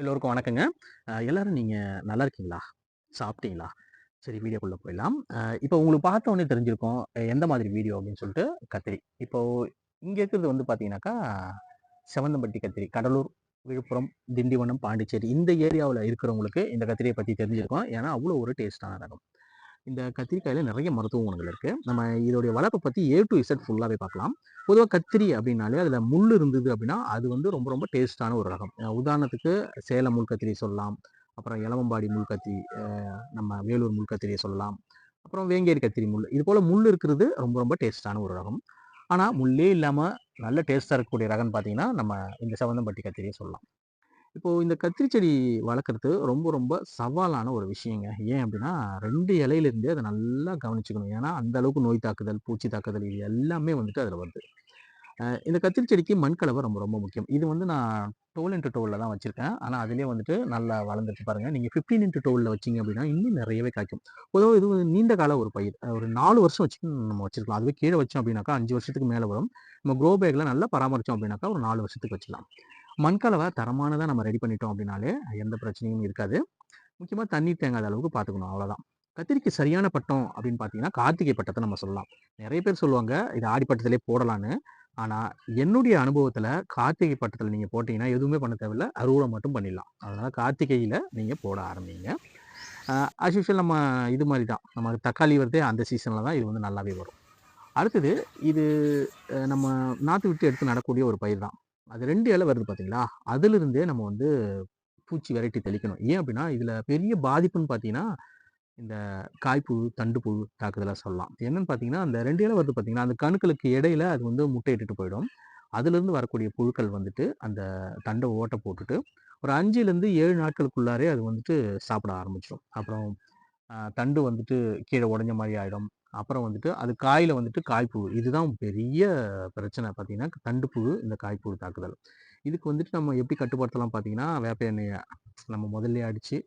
எல்லோருக்கும் வணக்கங்க. எல்லோரும் நீங்கள் நல்லா இருக்கீங்களா? சாப்பிட்டீங்களா? சரி வீடியோக்குள்ளே போயிடலாம். இப்போ உங்களுக்கு பார்த்த உடனே தெரிஞ்சிருக்கும் எந்த மாதிரி வீடியோ அப்படின்னு சொல்லிட்டு கத்திரி. இப்போது இங்கே இருக்கிறது வந்து பார்த்தீங்கன்னாக்கா செவந்தம்பட்டி கத்திரி கடலூர் விழுப்புரம் திண்டிவனம் பாண்டிச்சேரி இந்த ஏரியாவில் இருக்கிறவங்களுக்கு இந்த கத்திரியை பற்றி தெரிஞ்சிருக்கும். ஏன்னா அவ்வளோ ஒரு டேஸ்டான ரகம். இந்த கத்திரிக்காயில் நிறைய மருத்துவ குணங்கள் இருக்குது நம்ம இதோடைய வளர்ப்பை பற்றி ஏ டு இசட் ஃபுல்லாகவே பார்க்கலாம். பொதுவாக கத்திரி அப்படின்னாலே அதில் முள் இருந்தது அப்படின்னா அது வந்து ரொம்ப ரொம்ப டேஸ்ட்டான ஒரு ரகம். உதாரணத்துக்கு சேலம் முள் கத்திரி சொல்லலாம். அப்புறம் இளவம்பாடி முள் கத்திரி நம்ம வேலூர் முள் கத்திரியை சொல்லலாம். அப்புறம் வேங்கேரி கத்திரி முள். இது போல் முள் இருக்கிறது ரொம்ப ரொம்ப டேஸ்ட்டான ஒரு ரகம். ஆனால் முள்ளே இல்லாமல் நல்ல டேஸ்ட்டாக இருக்கக்கூடிய ரகம்னு பார்த்தீங்கன்னா நம்ம இந்த செவந்தம்பட்டி கத்திரியை சொல்லலாம். இப்போது இந்த கத்திரி செடி வளர்க்குறது ரொம்ப ரொம்ப சவாலான ஒரு விஷயங்க. ஏன் அப்படின்னா ரெண்டு இலையிலேருந்தே அதை நல்லா கவனிச்சுக்கணும். ஏன்னா அந்த அளவுக்கு நோய் தாக்குதல் பூச்சி தாக்குதல் இது எல்லாமே வந்துட்டு அதில் வருது. இந்த கத்திரி செடிக்கு மண்கலவை ரொம்ப ரொம்ப முக்கியம். இது வந்து நான் டோல் இன்ட்டு டோலில் தான் வச்சுருக்கேன். ஆனால் அதிலே வந்துட்டு நல்லா வளர்ந்துட்டு பாருங்கள் நீங்கள் ஃபிஃப்டீன் இன்ட்டு டோலில் வச்சிங்க அப்படின்னா இன்னும் நிறையவே காய்க்கும். பொதுவாக இது ஒரு நீண்ட கால ஒரு பயிர். ஒரு நாலு வருஷம் வச்சு நம்ம வச்சுருக்கலாம். அதுவே கீழே வச்சோம் அப்படின்னாக்கா அஞ்சு வருஷத்துக்கு மேலே வரும். நம்ம க்ரோ பேக்கில் நல்லா பராமரித்தோம் அப்படின்னாக்கா ஒரு நாலு வருஷத்துக்கு வச்சுக்கலாம். மண்கலவை தரமானதாக நம்ம ரெடி பண்ணிட்டோம் அப்படின்னாலே எந்த பிரச்சனையும் இருக்காது. முக்கியமாக தண்ணீர் தேங்காத அளவுக்கு பார்த்துக்கணும் அவ்வளோதான் கத்திரிக்கு சரியான பட்டம் அப்படின்னு பார்த்தீங்கன்னா கார்த்திகை பட்டத்தை நம்ம சொல்லலாம். நிறைய பேர் சொல்லுவாங்க இது ஆடிப்பட்டத்திலே போடலான்னு ஆனால் என்னுடைய அனுபவத்தில் கார்த்திகை பட்டத்தில் நீங்கள் போட்டிங்கன்னா எதுவுமே பண்ண தேவையில்ல. அறுவடை மட்டும் பண்ணிடலாம். அதனால் கார்த்திகையில் நீங்கள் போட ஆரம்பிங்க. ஆஸ் யூஷுவல் நம்ம இது மாதிரி தான் நம்ம தக்காளி வருதே அந்த சீசனில் தான் இது வந்து நல்லாவே வரும். அடுத்தது இது நம்ம நாற்று விட்டு எடுத்து நடக்கூடிய ஒரு பயிர் தான் அது ரெண்டு இலை வருது பார்த்தீங்களா? அதிலிருந்தே நம்ம வந்து பூச்சி வெரைட்டி தெளிக்கணும். ஏன் அப்படின்னா இதில் பெரிய பாதிப்புன்னு பார்த்தீங்கன்னா இந்த காய்ப்புழு தண்டுப்புழு தாக்குதலாக சொல்லலாம். என்னன்னு பார்த்தீங்கன்னா அந்த ரெண்டு இலை வருது பார்த்தீங்கன்னா அந்த கணுக்களுக்கு இடையில அது வந்து முட்டையிட்டுட்டு போயிடும். அதுலேருந்து வரக்கூடிய புழுக்கள் வந்துட்டு அந்த தண்டை ஓட்டை போட்டுட்டு ஒரு அஞ்சுலேருந்து ஏழு நாட்களுக்குள்ளாரே அது வந்துட்டு சாப்பிட ஆரம்பிச்சிடும். அப்புறம் தண்டு வந்துட்டு கீழே உடஞ்ச மாதிரி ஆகிடும் அப்புறம் வந்துட்டு அது காயில் வந்துட்டு காய்ப்புழு. இதுதான் பெரிய பிரச்சனை பார்த்தீங்கன்னா தண்டுப்புழு இந்த காய்ப்புழு தாக்குதல். இதுக்கு வந்துட்டு நம்ம எப்படி கட்டுப்படுத்தலாம் பார்த்தீங்கன்னா வேப்ப எண்ணெயை நம்ம முதல்ல அடித்து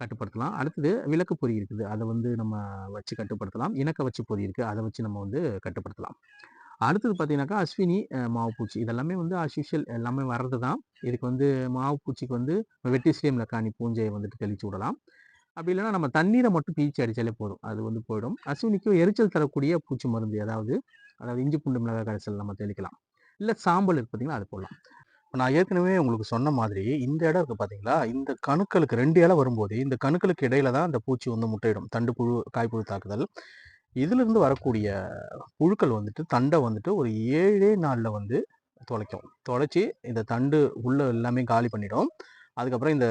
கட்டுப்படுத்தலாம். அடுத்தது விளக்கு பொறி இருக்குது. அதை வந்து நம்ம வச்சு கட்டுப்படுத்தலாம். இணக்க வச்சு பொறி இருக்குது அதை வச்சு நம்ம வந்து கட்டுப்படுத்தலாம். அடுத்தது பார்த்தீங்கன்னாக்கா அஸ்வினி மாவுப்பூச்சி. இதெல்லாமே வந்து அஸ்யூஷியல் எல்லாமே வர்றது தான் இதுக்கு வந்து மாவுப்பூச்சிக்கு வந்து வந்து வெட்டிஸ்லேம் லக்கானி பூஞ்சையை வந்துட்டு தெளிச்சு விடலாம். அப்படி இல்லைன்னா நம்ம தண்ணீரை மட்டும் பீச்சி அடித்தாலே போதும். அது வந்து போயிடும். அசுவினிக்கு எரிச்சல் தரக்கூடிய பூச்சி மருந்து ஏதாவது அதாவது இஞ்சி பூண்டு மிளகாய் கரைசல் நம்ம தெளிக்கலாம். இல்லை சாம்பல் இருக்கு பார்த்தீங்களா அது போடலாம். இப்போ நான் ஏற்கனவே உங்களுக்கு சொன்ன மாதிரி இந்த இடம் இருக்குது பார்த்தீங்களா இந்த கணுக்களுக்கு ரெண்டு இலை வரும்போது இந்த கணுக்களுக்கு இடையில தான் அந்த பூச்சி வந்து முட்டையிடும். தண்டு புழு காய்ப்புழு தாக்குதல். இதிலிருந்து வரக்கூடிய புழுக்கள் வந்துட்டு தண்டை வந்துட்டு ஒரு ஏழே நாளில் வந்து தொலைக்கும். தொலைச்சி இந்த தண்டு உள்ள எல்லாமே காலி பண்ணிடும். அதுக்கப்புறம் இந்த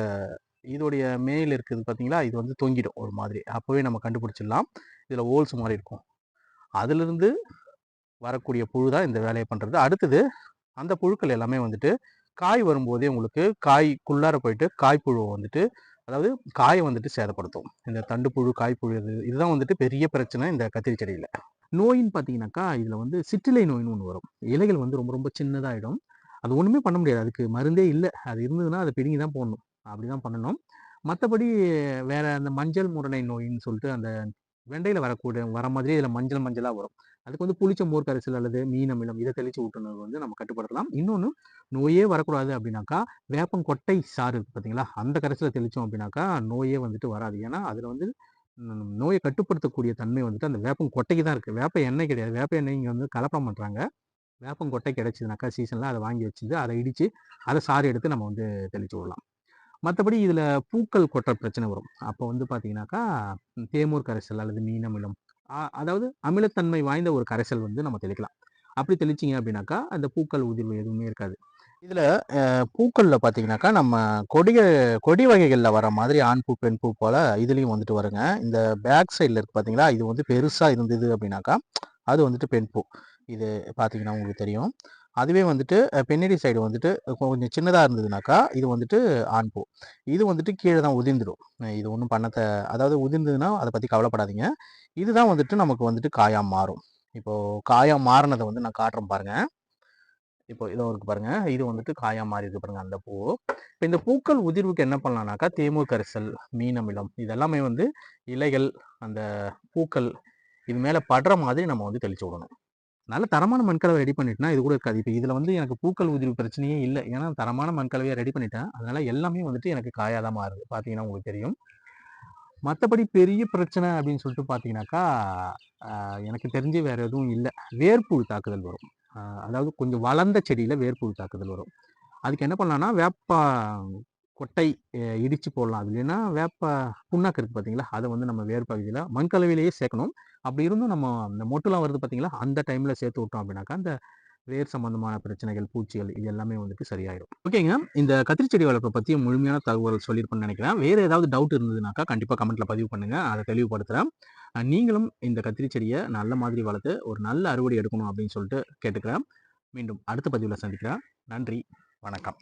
இதோடைய மேல் இருக்குது பார்த்தீங்களா? இது வந்து தொங்கிடும் ஒரு மாதிரி. அப்போவே நம்ம கண்டுபிடிச்சிடலாம். இதில் ஹோல்ஸ் மாதிரி இருக்கும். அதிலிருந்து வரக்கூடிய புழு தான் இந்த வேலையை பண்ணுறது அடுத்தது அந்த புழுக்கள் எல்லாமே வந்துட்டு காய் வரும்போதே உங்களுக்கு காய்க்குள்ளார போயிட்டு காய்ப்புழுவை வந்துட்டு அதாவது காயை வந்துட்டு சேதப்படுத்தும். இந்த தண்டு புழு காய்ப்புழு இது இதுதான் வந்துட்டு பெரிய பிரச்சனை இந்த கத்திரி செடியில். நோயின்னு பார்த்தீங்கன்னாக்கா இதில் வந்து சிற்றிலை நோயின்னு ஒன்று வரும். இலைகள் வந்து ரொம்ப ரொம்ப சின்னதாகிடும் அது ஒன்றுமே பண்ண முடியாது. அதுக்கு மருந்தே இல்லை. அது இருந்ததுன்னா அதை பிடுங்கி தான் போடணும். அப்படி தான் பண்ணணும். மற்றபடி வேற அந்த மஞ்சள் முரணை நோயின்னு சொல்லிட்டு அந்த வெண்டையில் வரக்கூடிய வர மாதிரி இதில் மஞ்சள் மஞ்சளாக வரும். அதுக்கு வந்து புளிச்ச மோர் கரைசல் அல்லது மீன் அமிலம் இதை தெளித்து விட்டுனது வந்து நம்ம கட்டுப்படுத்தலாம். இன்னொன்று நோயே வரக்கூடாது அப்படின்னாக்கா வேப்பங்கொட்டை சாறு இருக்குது பார்த்தீங்களா அந்த கரைசலை தெளித்தோம் அப்படின்னாக்கா நோயே வந்துட்டு வராது. ஏன்னா அதில் வந்து நோயை கட்டுப்படுத்தக்கூடிய தன்மை வந்துட்டு அந்த வேப்பங்கொட்டைக்கு தான் இருக்குது வேப்ப எண்ணெய் கிடையாது. வேப்ப எண்ணெய் இங்கே வந்து கலப்படம் பண்ணுறாங்க வேப்பங்கொட்டை கிடச்சிதுனாக்கா சீசனில் அதை வாங்கி வச்சுட்டு அதை இடித்து அதை சாறு எடுத்து நம்ம வந்து தெளித்து விடலாம். மற்றபடி இதில் பூக்கள் கொட்டுற பிரச்சனை வரும். அப்போ வந்து பார்த்தீங்கன்னாக்கா தேமூர் கரைசல் அல்லது மீன் அமிலம் அதாவது அமிலத்தன்மை வாய்ந்த ஒரு கரைசல் வந்து நம்ம தெளிக்கலாம். அப்படி தெளிச்சிங்க அப்படின்னாக்கா அந்த பூக்கள் உதிர்வு எதுவுமே இருக்காது. இதில் பூக்களில் பார்த்தீங்கன்னாக்கா நம்ம கொடிக கொடி வகைகளில் வர மாதிரி ஆண் பூ பெண் பூ போல் இதுலேயும் வந்துட்டு வருங்க. இந்த பேக் சைடில் இருக்கு பார்த்தீங்களா இது வந்து பெருசாக இருந்தது அப்படின்னாக்கா அது வந்துட்டு பெண் பூ. இது பார்த்தீங்கன்னா உங்களுக்கு தெரியும். அதுவே வந்துட்டு பெண்ணடி சைடு வந்துட்டு கொஞ்சம் சின்னதாக இருந்ததுனாக்கா இது வந்துட்டு ஆண் பூ. இது வந்துட்டு கீழே தான் உதிர்ந்துடும் இது ஒன்றும் பண்ணத்தை அதாவது உதிர்ந்ததுன்னா அதை பற்றி கவலைப்படாதீங்க. இதுதான் வந்துட்டு நமக்கு வந்துட்டு காயாக மாறும். இப்போது காயாக மாறினதை வந்து நான் காட்டுறேன் பாருங்கள் இப்போ இதோ இருக்கு பாருங்க. இது வந்துட்டு காயா மாறி இருக்கு பாருங்க அந்த பூ. இப்போ இந்த பூக்கள் உதிர்வுக்கு என்ன பண்ணலாம்னாக்கா தேமூர் கரிசல் மீன் அமிலம் இதெல்லாமே வந்து இலைகள் அந்த பூக்கள் இது மேலே படுற மாதிரி நம்ம வந்து தெளிச்சு விடணும். நல்ல தரமான மண்கலவை ரெடி பண்ணிட்டேன்னா இது கூட இருக்காது. இப்போ இதில் வந்து எனக்கு பூக்கள் உதிர்வு பிரச்சனையே இல்லை. ஏன்னா தரமான மண்கலவையை ரெடி பண்ணிட்டேன். அதனால எல்லாமே வந்துட்டு எனக்கு காயாக மாறுது. பார்த்தீங்கன்னா உங்களுக்கு தெரியும். மற்றபடி பெரிய பிரச்சனை அப்படின்னு சொல்லிட்டு பார்த்தீங்கன்னாக்கா எனக்கு தெரிஞ்சு வேறு எதுவும் இல்லை. வேர்ப்புழு தாக்குதல் வரும். அதாவது கொஞ்சம் வளர்ந்த செடியில் வேர்ப்புழு தாக்குதல் வரும். அதுக்கு என்ன பண்ணலான்னா வேப்பா கொட்டை இடித்து போடலாம். அது இல்லைன்னா வேப்ப புண்ணாக்கு இருக்குது பார்த்தீங்களா? அதை வந்து நம்ம வேர் பகுதியில் மண்கலவையிலேயே சேர்க்கணும். அப்படி இருந்தும் நம்ம இந்த மொட்டுலாம் வருது பார்த்தீங்களா? அந்த டைமில் சேர்த்து விட்டோம் அப்படின்னாக்கா அந்த வேர் சம்பந்தமான பிரச்சனைகள் பூச்சிகள் இது எல்லாமே வந்துட்டு சரியாயிடும் ஓகேங்க. இந்த கத்திரி செடி வளர்ப்பை பற்றி முழுமையான தகவல் சொல்லியிருப்பேன்னு நினைக்கிறேன். வேறு ஏதாவது டவுட் இருந்ததுனாக்கா கண்டிப்பாக கமெண்ட்டில் பதிவு பண்ணுங்கள் அதை தெளிவுபடுத்துகிறேன் நீங்களும் இந்த கத்திரி செடியை நல்ல மாதிரி வளர்த்து ஒரு நல்ல அறுவடை எடுக்கணும் அப்படின்னு சொல்லிட்டு கேட்டுக்கிறேன். மீண்டும் அடுத்த பதிவில் சந்திக்கிறேன். நன்றி. வணக்கம்.